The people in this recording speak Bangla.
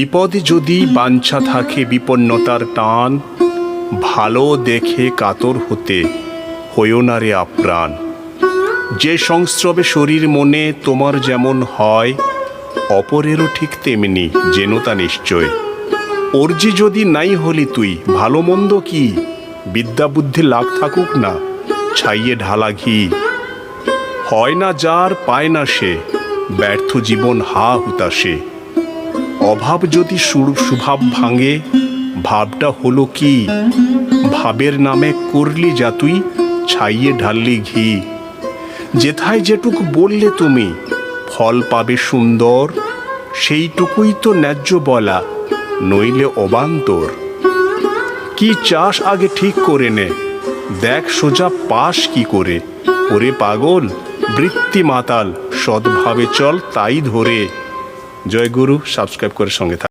বিপদে যদি বাঞ্ছা থাকে বিপন্নতার টান, ভালো দেখে কাতর হতে হইও না রে আপ্রাণ যে সংস্রবে শরীর মনে তোমার যেমন হয়, অপরেরও ঠিক তেমনি যেন তা নিশ্চয়। অর্জি যদি নাই হলি তুই, ভালো মন্দ কি? বিদ্যা বুদ্ধি লাভ থাকুক না, ছাইয়ে ঢালা ঘি। হয় না যার, পায় না সে, ব্যর্থ জীবন হা হুতাশে অভাব যদি সুভাব ভাঙে, ভাবটা হলো কি? ভাবের নামে করলি যা তুই, ছাইয়ে ঢাললি ঘি। যেথায় যেটুক বললে তুমি, ফল পাবে সুন্দর, সেইটুকুই তো ন্যায্য বলা, নইলে অবান্তর। কি চাষ আগে ঠিক করে নে, দেখ সোজা পাস কি করে। ওরে পাগল, বৃত্তি মাতাল, সৎভাবে চল তাই ধরে। জয় গুরু সাবস্ক্রাইব করে সঙ্গে থাক।